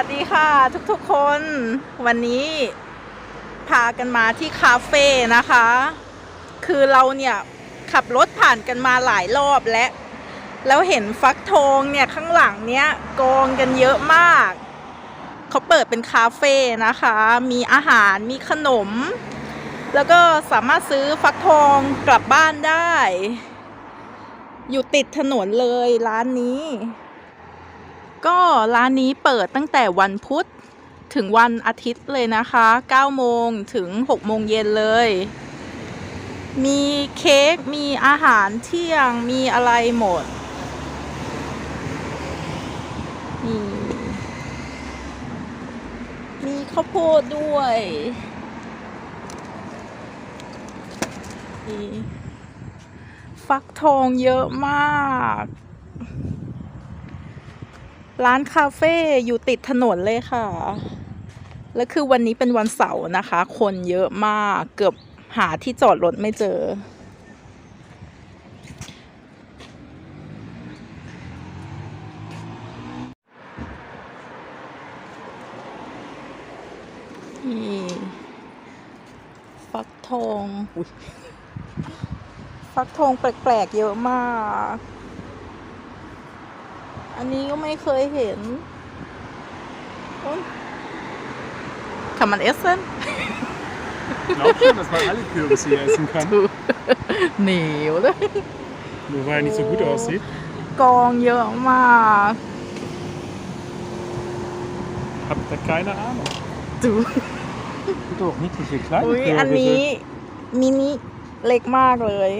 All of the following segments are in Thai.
วัสดีค่ะทุกๆคนวันนี้พากันมาที่คาเฟ่นะคะ คือเราเนี่ยขับรถผ่านกันมาหลายรอบแล้วแล้วเห็นฟักทองเนี่ยข้างหลังเนี้ยกองกันเยอะมาก เขาเปิดเป็นคาเฟ่นะคะ มีอาหารมีขนม แล้วก็สามารถซื้อฟักทองกลับบ้านได้ อยู่ติดถนนเลยร้านนี้ ก็ร้านนี้เปิดตั้งแต่วันพุธถึงวันอาทิตย์เลยนะคะ9โมงถึง6โมงเย็นเลย มีเค้ก มีอาหารเที่ยง มีอะไรหมดมีมีข้าวโพดด้วยมีฟักทองเยอะมาก ร้านคาเฟ่อยู่ติดถนนเลยค่ะ แล้วคือวันนี้เป็นวันเสาร์นะคะ คนเยอะมากเกือบหาที่จอดรถไม่เจอ นี่ฟักทองฟักทองแปลกๆเยอะมาก อันนี้ก็ไม่เคยเห็นคำมันเอสเซน Ich glaube schon, dass man alle Kürbisse hier essen kann. เหนียวเลย Nur weil er nicht so gut aussieht. กองเยอะมาก Habt ihr keine Ahnung. ดู Gibt doch niedliche kleine อุ้ยอันนี้มินิเล็กมากเลย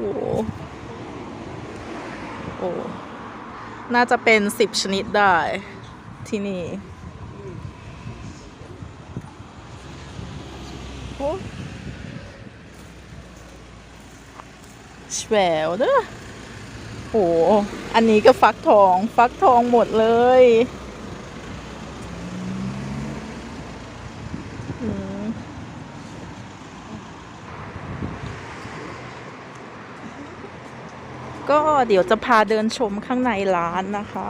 โอ้โหโอ้น่าจะเป็นสิบชนิดได้ที่นี่โอ้แฉวเด้อโอ้อันนี้ก็ฟักทอง ฟักทองหมดเลย อืม ก็เดี๋ยวจะพาเดินชมข้างในร้านนะคะ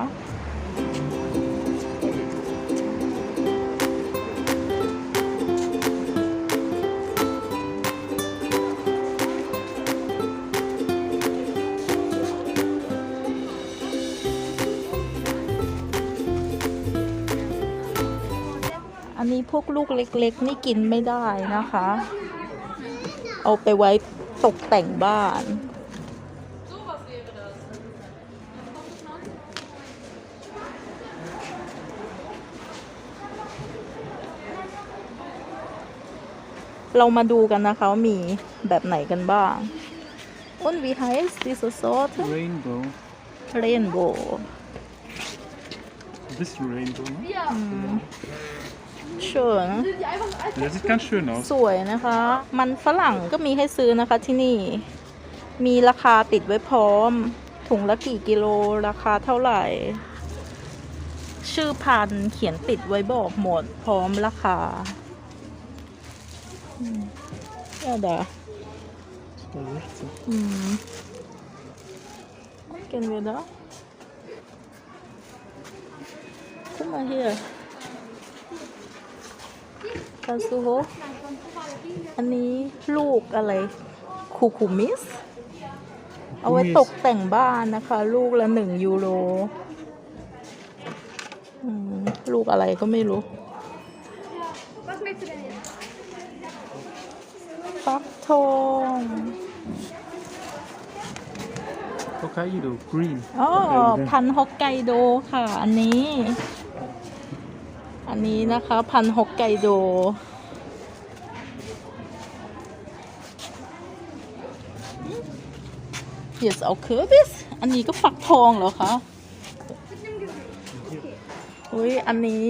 อันนี้พวกลูกเล็ก ๆ นี่กินไม่ได้นะคะ เอาไปไว้ตกแต่งบ้าน เรามาดูกันนะคะว่ามีแบบไหนกันบ้าง Und wie heißt diese Sorte? Rainbow. Rainbow. Ein bisschen Rainbow, ne? Schön. Das sieht ganz schön aus. สวยนะคะ มันฝรั่งก็มีให้ซื้อนะคะที่นี่ มีราคาติดไว้พร้อม ถุงละกี่กิโล ราคาเท่าไหร่ ชื่อพันธุ์เขียนติดไว้บอกหมด พร้อมราคาอืม ja da Da 16. อืม Gehen wir da? Guck mal hier. Kannst du hoch? อันนี้ลูกอะไรคูคูมิส เอาไว้ตกแต่งบ้านนะคะ ลูกละหนึ่งยูโรอืมลูกอะไรก็ไม่รู้ ฟัก ทอง Hokkaido, green. อ๋อ Hokkaido. พันฮอกไกโดค่ะ อันนี้ อันนี้นะคะ พันฮอกไกโด Hier ist auch Kürbis อันนี้ก็ฟักทองเหรอคะ อุ้ยอันนี้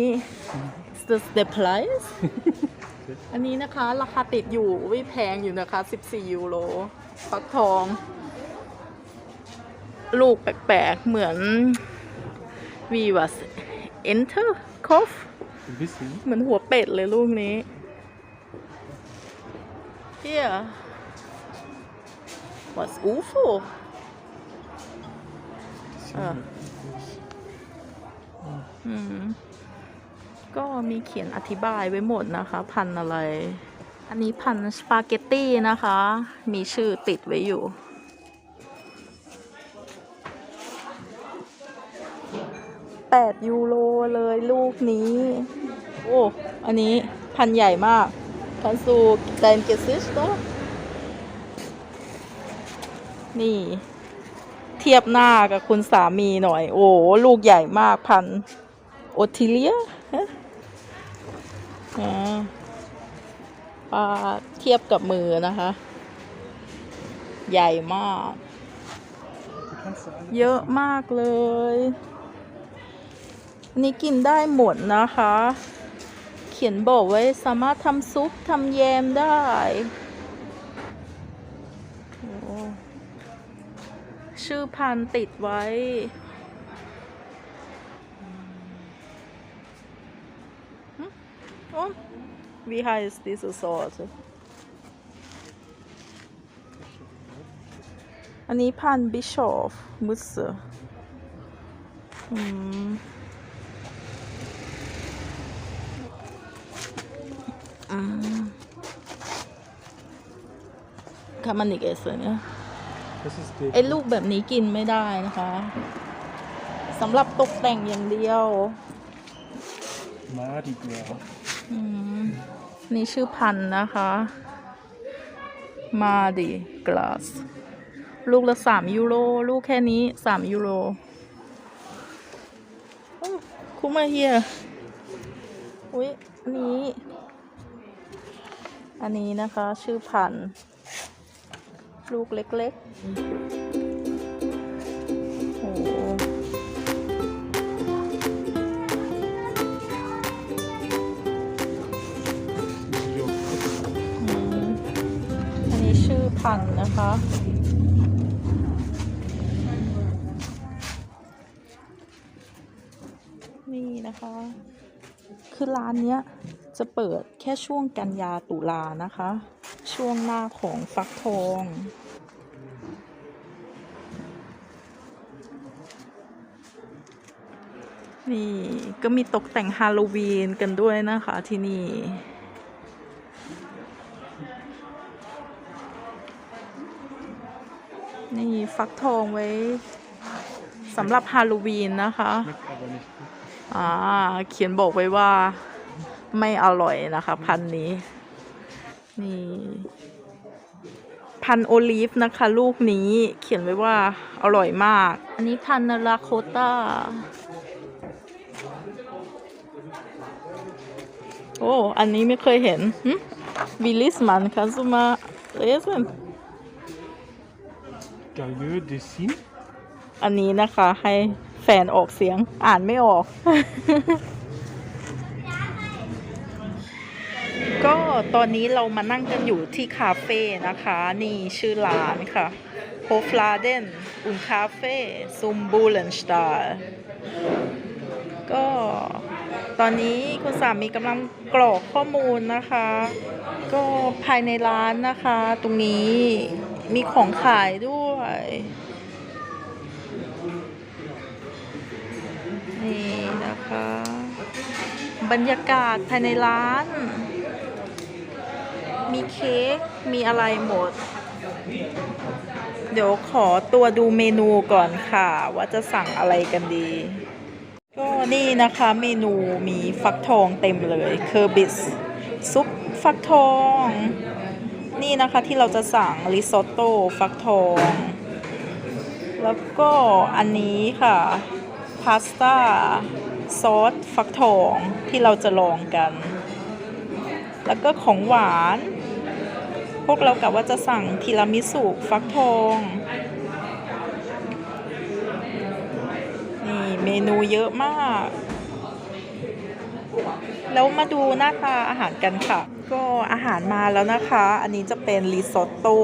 is this the price อันนี้นะคะราคาติดอยู่อุ้ยแพงอยู่นะคะ 14 ยูโรฟักทอง ลูกแปลกๆ เหมือนวีวัส enter cough Ein bisschen. เหมือนหัวเป็ดเลยลูกนี้ Here was UFO เอออืม ก็มีเขียนอธิบายไว้หมดนะคะ พันอะไร อันนี้พันสปาเกตตี้นะคะ มีชื่อติดไว้อยู่ แปดยูโรเลยลูกนี้ โอ้ อันนี้พันใหญ่มาก พันสูแดนเกซิสโตนี่ เทียบหน้ากับคุณสามีหน่อย โอ้ ลูกใหญ่มากพันโอทิเลีย ฮะปลาเทียบกับมือนะคะ ใหญ่มาก เยอะมากเลยนี้กินได้หมดนะคะ เขียนบอกไว้สามารถทำซุปทำแยมได้ชื่อพันติดไว้หึโอ้ Wie heißt diese Sorte อันนี้พันบิชอฟมุสอืมอืม Kann man nicht essen, ja? Das ist die ไอ้ลูกแบบนี้กินไม่ได้นะคะสำหรับตกแต่งอย่างเดียว Mardi Gras. อืม นี่ชื่อพันธุ์นะคะ มาดิกลาส ลูกละสามยูโร ลูกแค่นี้สามยูโรคุ้มมาเฮียอุ้ยอันนี้ อันนี้นะคะ ชื่อพันธุ์ลูกเล็กๆ โอ้ ผันนะคะ นี่นะคะ คือร้านเนี้ยจะเปิดแค่ช่วงกันยาตุลานะคะ ช่วงหน้าของฟักทองนี่ก็มีตกแต่งฮาโลวีนกันด้วยนะคะที่นี่ นี่ฟักทองไว้สำหรับฮาโลวีนนะคะ อ่า เขียนบอกไว้ว่าไม่อร่อยนะคะ พันนี้ นี่ พันโอลีฟนะคะ ลูกนี้เขียนไว้ว่าอร่อยมาก อันนี้พันนาราโคต้า โอ้ อันนี้ไม่เคยเห็นวิลิสมันคาซูมาเลส น Gailleux Dessin. อันนี้นะคะให้แฟนออกเสียงอ่านไม่ออก ก็ตอนนี้เรามานั่งกันอยู่ที่คาเฟ่นะคะ นี่ชื่อร้านค่ะ h o f l a d e n und Café zum Bullenstahl ก็ตอนนี้คุณสามีกำลังกรอกข้อมูลนะคะ ก็ภายในร้านนะคะ ตรงนี้ มีของขายด้วย นี่นะคะ บรรยากาศภายในร้าน มีเค้ก มีอะไรหมด เดี๋ยวขอตัวดูเมนูก่อนค่ะ ว่าจะสั่งอะไรกันดี ก็นี่นะคะเมนูมีฟักทองเต็มเลยเคอร์บิส ซุปฟักทอง นี่นะคะที่เราจะสั่งริซอตโต้ฟักทอง แล้วก็อันนี้ค่ะพาสต้าซอสฟักทองที่เราจะลองกัน แล้วก็ของหวาน พวกเรากะว่าจะสั่งทีรามิสุฟักทอง นี่เมนูเยอะมาก แล้วมาดูหน้าตาอาหารกันค่ะ ก็อาหารมาแล้วนะคะ อันนี้จะเป็นริซอตโต้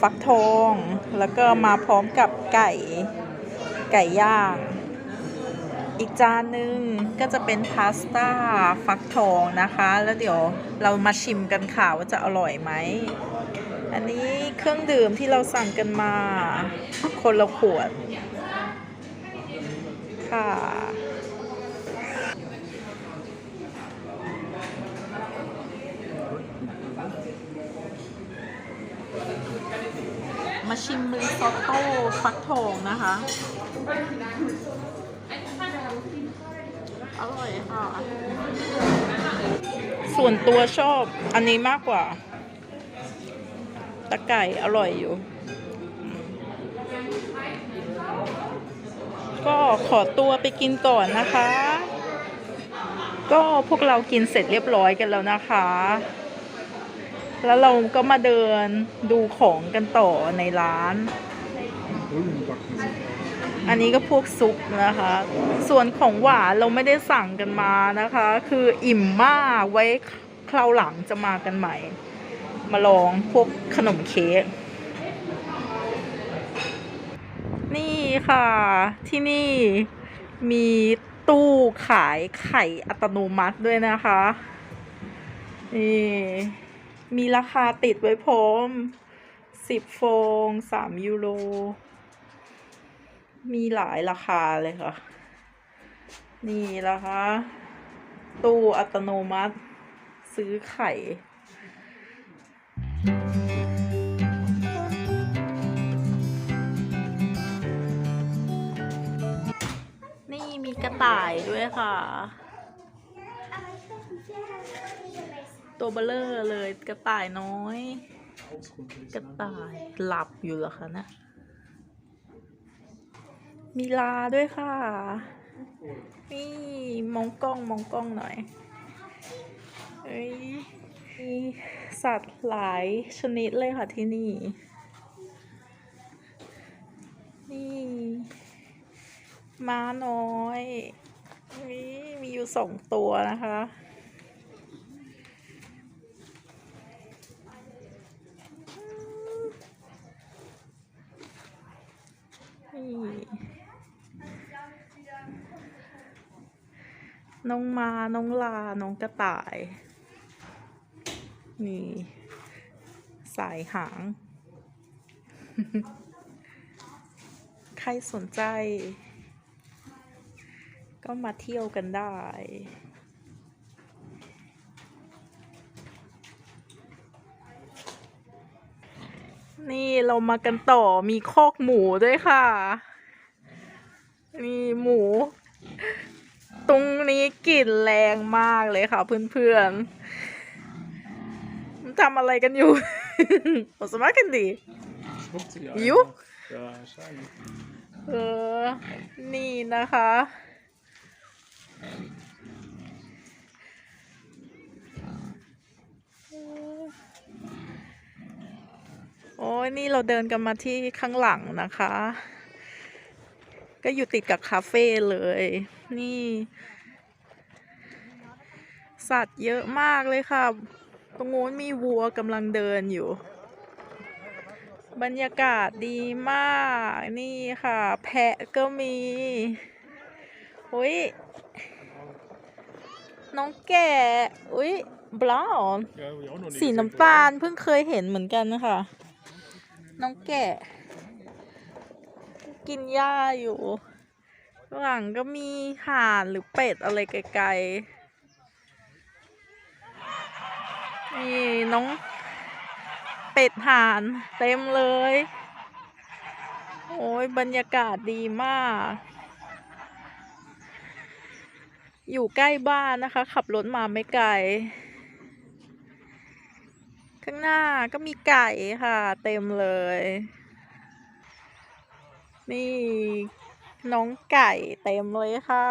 ฟักทอง แล้วก็มาพร้อมกับไก่ ไก่ย่าง อีกจานหนึ่งก็จะเป็นพาสต้าฟักทองนะคะ แล้วเดี๋ยวเรามาชิมกันค่ะว่าจะอร่อยไหม อันนี้เครื่องดื่มที่เราสั่งกันมา คนละขวด ค่ะ มาชิมริซอตโต้ฟักทองนะคะ อร่อยค่ะ ส่วนตัวชอบอันนี้มากกว่า ตะไก่อร่อยอยู่ ก็ขอตัวไปกินก่อนนะคะ ก็พวกเรากินเสร็จเรียบร้อยกันแล้วนะคะ แล้วเราก็มาเดินดูของกันต่อในร้าน อันนี้ก็พวกซุปนะคะ ส่วนของหวานเราไม่ได้สั่งกันมานะคะ คืออิ่มมากไว้คราวหลังจะมากันใหม่ มาลองพวกขนมเค้กนี่ค่ะ ที่นี่มีตู้ขายไข่อัตโนมัติด้วยนะคะ นี่ มีราคาติดไว้พร้อม10ฟอง3ยูโร มีหลายราคาเลยค่ะ นี่นะคะ ตู้อัตโนมัติ ซื้อไข่นี่มีกระต่ายด้วยค่ะ ตัวเบลเลอร์เลยกระต่ายน้อย กระต่ายหลับอยู่เหรอคะนะ มีลาด้วยค่ะ นี่มองกล้องมองกล้องหน่อยเอ้ยมีสัตว์หลายชนิดเลยค่ะที่นี่ นี่ม้าน้อย นี่มีอยู่สองตัวนะคะ น้องมา น้องลา น้องกระต่าย นี่ สายหาง ใครสนใจ ก็มาเที่ยวกันได้ นี่เรามากันต่อมีคอกหมูด้วยค่ะมีหมู ตรงนี้กลิ่นแรงมากเลยค่ะเพื่อนๆมันทำอะไรกันอยู่ โอสมากันดี Schmutzt sich Jo. einfach. Ja, wahrscheinlich. เออ นี่นะคะ โอ้ยนี่เราเดินกันมาที่ข้างหลังนะคะ ก็อยู่ติดกับคาเฟ่เลย นี่ สัตว์เยอะมากเลยค่ะ ตรงโน้นมีวัวกำลังเดินอยู่ บรรยากาศดีมาก นี่ค่ะ แพะก็มีอุ้ยน้องแก่อุ้ยบลาวน์สีน้ำตาลเพิ่งเคยเห็นเหมือนกันนะคะ น้องแก่กินหญ้าอยู่ข้างหลังก็มีห่านหรือเป็ดอะไรไกลๆนี่น้องเป็ดห่านเต็มเลย โอ้ยบรรยากาศดีมาก อยู่ใกล้บ้านนะคะ ขับรถมาไม่ไกล ข้างหน้าก็มีไก่ค่ะ เต็มเลย นี่น้องไก่เต็มเลยค่ะ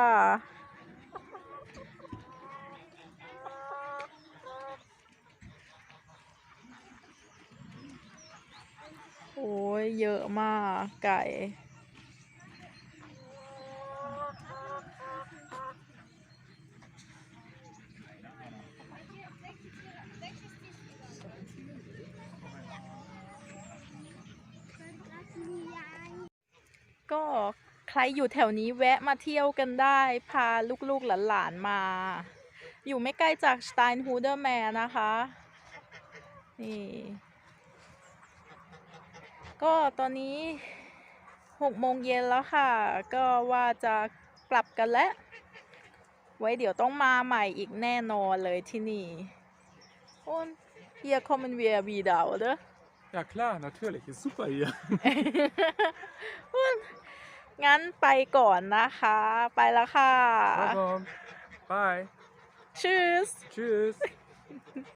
โอ้ยเยอะมากไก่ใค รอยู่แถวนี้แวะมาเที่ยวกันได้ พาลูกๆหลานๆมา อยู่ไม่ไกลจากสไตน์ฮูเดอร์แมนนะคะ นี่ ก็ตอนนี้หกโมงเย็นแล้วค่ะ ก็ว่าจะกลับกันแล้ว ไว้เดี๋ยวต้องมาใหม่อีกแน่นอนเลยที่นี่ Und hier kommen wir wieder, oder? Ja klar, natürlich. Ist super hier. งั้นไปก่อนนะคะ ไปแล้วค่ะ Also, bye. Tschüss Tschüss.